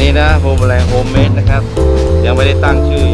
นี้นะโฮมแรงโฮมเมดนะครับ ยังไม่ได้ตั้งชื่อ